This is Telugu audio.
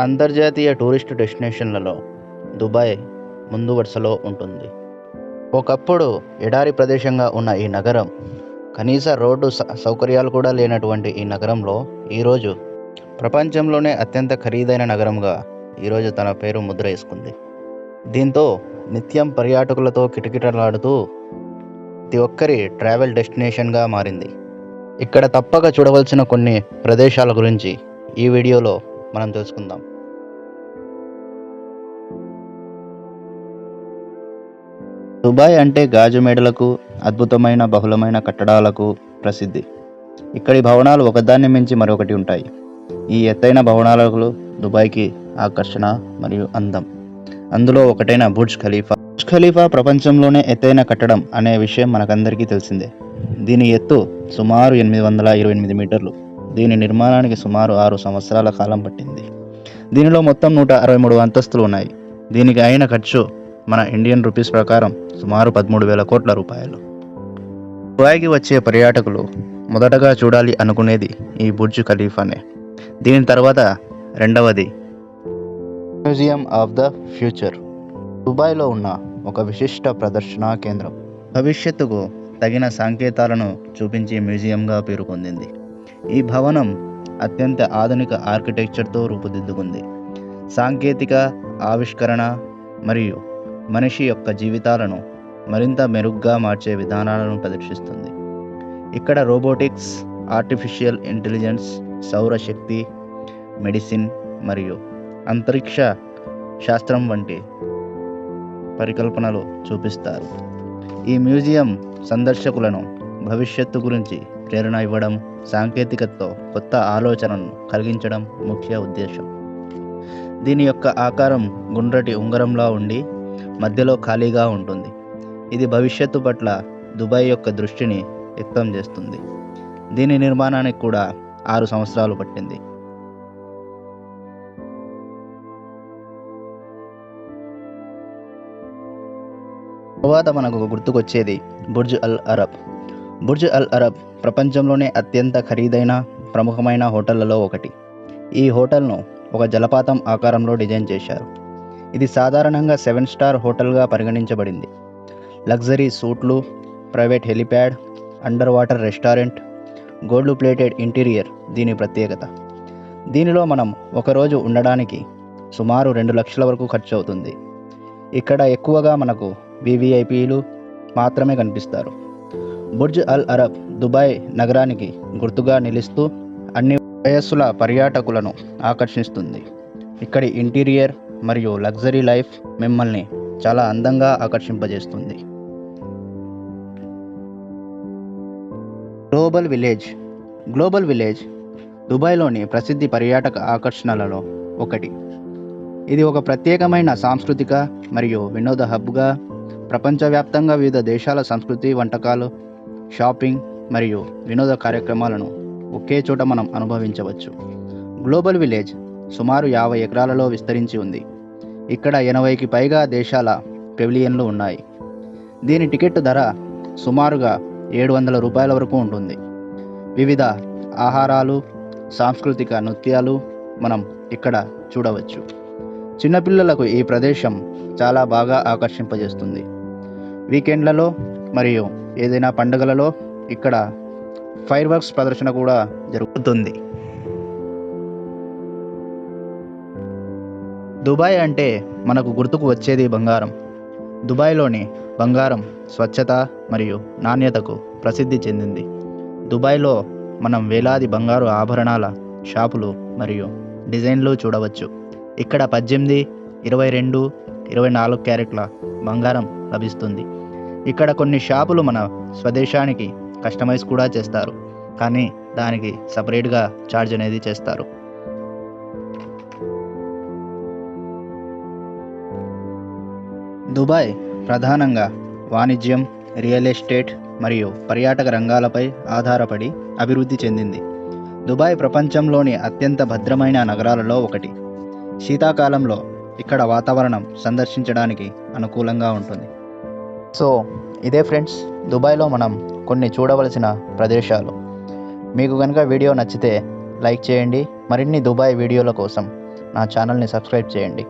అంతర్జాతీయ టూరిస్ట్ డెస్టినేషన్లలో దుబాయ్ ముందు వరుసలో ఉంటుంది. ఒకప్పుడు ఎడారి ప్రదేశంగా ఉన్న ఈ నగరం కనీస రోడ్డు సౌకర్యాలు కూడా లేనటువంటి ఈ నగరంలో ఈరోజు ప్రపంచంలోనే అత్యంత ఖరీదైన నగరంగా ఈరోజు తన పేరు ముద్ర వేసుకుంది. దీంతో నిత్యం పర్యాటకులతో కిటకిటలాడుతూ ప్రతి ఒక్కరి ట్రావెల్ డెస్టినేషన్గా మారింది. ఇక్కడ తప్పక చూడవలసిన కొన్ని ప్రదేశాల గురించి ఈ వీడియోలో మనం తెలుసుకుందాం. దుబాయ్ అంటే గాజు మేడలకు అద్భుతమైన బహుళమైన కట్టడాలకు ప్రసిద్ధి. ఇక్కడి భవనాలు ఒకదాన్ని మించి మరొకటి ఉంటాయి. ఈ ఎత్తైన భవనాలకు దుబాయ్కి ఆకర్షణ మరియు అందం. అందులో ఒకటైన బుర్జ్ ఖలీఫా. బుర్జ్ ఖలీఫా ప్రపంచంలోనే ఎత్తైన కట్టడం అనే విషయం మనకందరికీ తెలిసిందే. దీని ఎత్తు సుమారు ఎనిమిది వందల ఇరవై ఎనిమిది మీటర్లు. దీని నిర్మాణానికి సుమారు ఆరు సంవత్సరాల కాలం పట్టింది. దీనిలో మొత్తం నూట అరవై మూడు అంతస్తులు ఉన్నాయి. దీనికి అయిన ఖర్చు మన ఇండియన్ రూపీస్ ప్రకారం సుమారు పదమూడు వేల కోట్ల రూపాయలు. దుబాయ్కి వచ్చే పర్యాటకులు మొదటగా చూడాలి అనుకునేది ఈ బుర్జ్ ఖలీఫానే. దీని తర్వాత రెండవది మ్యూజియం ఆఫ్ ద ఫ్యూచర్. దుబాయ్లో ఉన్న ఒక విశిష్ట ప్రదర్శనా కేంద్రం. భవిష్యత్తుకు తగిన సంకేతాలను చూపించే మ్యూజియంగా పేరు పొందింది ఈ భవనం అత్యంత ఆధునిక ఆర్కిటెక్చర్తో రూపుదిద్దుకుంది. సాంకేతిక ఆవిష్కరణ మరియు మనిషి యొక్క జీవితాలను మరింత మెరుగ్గా మార్చే విధానాలను ప్రదర్శిస్తుంది. ఇక్కడ రోబోటిక్స్ ఆర్టిఫిషియల్ ఇంటెలిజెన్స్ సౌరశక్తి మెడిసిన్ మరియు అంతరిక్ష శాస్త్రం వంటి పరికల్పనలు చూపిస్తారు. ఈ మ్యూజియం సందర్శకులను భవిష్యత్తు గురించి ప్రేరణ ఇవ్వడం సాంకేతికతతో కొత్త ఆలోచనను కలిగించడం ముఖ్య ఉద్దేశం. దీని యొక్క ఆకారం గుండ్రటి ఉంగరంలా ఉండి మధ్యలో ఖాళీగా ఉంటుంది. ఇది భవిష్యత్తు పట్ల దుబాయ్ యొక్క దృష్టిని వ్యక్తం చేస్తుంది. దీని నిర్మాణానికి కూడా ఆరు సంవత్సరాలు పట్టింది. తరువాత మనకు గుర్తుకొచ్చేది Burj Al Arab. Burj Al Arab ప్రపంచంలోనే అత్యంత ఖరీదైన ప్రముఖమైన హోటళ్ళలో ఒకటి. ఈ హోటల్ను ఒక జలపాతం ఆకారంలో డిజైన్ చేశారు. ఇది సాధారణంగా సెవెన్ స్టార్ హోటల్గా పరిగణించబడింది. Luxury సూట్లు private helipad underwater restaurant gold plated interior దీని ప్రత్యేకత. దీనిలో మనం ఒకరోజు ఉండడానికి సుమారు రెండు లక్షల వరకు ఖర్చు అవుతుంది ఇక్కడ ఎక్కువగా మనకు వివిఐపీలు మాత్రమే కనిపిస్తారు. బుర్జ్ అల్ అరబ్ దుబాయ్ నగరానికి గుర్తుగా నిలుస్తూ అన్ని వయస్సుల పర్యాటకులను ఆకర్షిస్తుంది. ఇక్కడి ఇంటీరియర్ మరియు లగ్జరీ లైఫ్ మిమ్మల్ని చాలా అందంగా ఆకర్షింపజేస్తుంది. Global village. గ్లోబల్ విలేజ్ దుబాయ్లోని ప్రసిద్ధి పర్యాటక ఆకర్షణలలో ఒకటి. ఇది ఒక ప్రత్యేకమైన సాంస్కృతిక మరియు వినోద హబ్గా ప్రపంచవ్యాప్తంగా వివిధ దేశాల సంస్కృతి వంటకాలు షాపింగ్ మరియు వినోద కార్యక్రమాలను ఒకే చోట మనం అనుభవించవచ్చు. గ్లోబల్ విలేజ్ సుమారు యాభై ఎకరాలలో విస్తరించి ఉంది. ఇక్కడ ఎనభైకి పైగా దేశాల పెవిలియన్లు ఉన్నాయి. దీని టికెట్ ధర సుమారుగా ఏడు వందల రూపాయల వరకు ఉంటుంది. వివిధ ఆహారాలు సాంస్కృతిక నృత్యాలు మనం ఇక్కడ చూడవచ్చు. చిన్నపిల్లలకు ఈ ప్రదేశం చాలా బాగా ఆకర్షింపజేస్తుంది. వీకెండ్లలో మరియు ఏదైనా పండుగలలో ఇక్కడ ఫైర్ వర్క్స్ ప్రదర్శన కూడా జరుగుతుంది. దుబాయ్ అంటే మనకు గుర్తుకు వచ్చేది బంగారం. దుబాయ్లోని బంగారం స్వచ్ఛత మరియు నాణ్యతకు ప్రసిద్ధి చెందింది. దుబాయ్లో మనం వేలాది బంగారు ఆభరణాల షాపులు మరియు డిజైన్లు చూడవచ్చు. ఇక్కడ పద్దెనిమిది ఇరవై రెండు ఇరవై నాలుగు క్యారెట్ల బంగారం లభిస్తుంది. ఇక్కడ కొన్ని షాపులు మన స్వదేశానికి కస్టమైజ్ కూడా చేస్తారు. కానీ దానికి సపరేట్గా ఛార్జ్ అనేది చేస్తారు. దుబాయ్ ప్రధానంగా వాణిజ్యం రియల్ ఎస్టేట్ మరియు పర్యాటక రంగాలపై ఆధారపడి అభివృద్ధి చెందింది. దుబాయ్ ప్రపంచంలోని అత్యంత భద్రమైన నగరాలలో ఒకటి. శీతాకాలంలో ఇక్కడ వాతావరణం సందర్శించడానికి అనుకూలంగా ఉంటుంది. సో ఇదే ఫ్రెండ్స్ దుబాయ్లో మనం కొన్ని చూడవలసిన ప్రదేశాలు. మీకు కనుక వీడియో నచ్చితే లైక్ చేయండి. మరిన్ని దుబాయ్ వీడియోల కోసం నా ఛానల్ని సబ్స్క్రైబ్ చేయండి.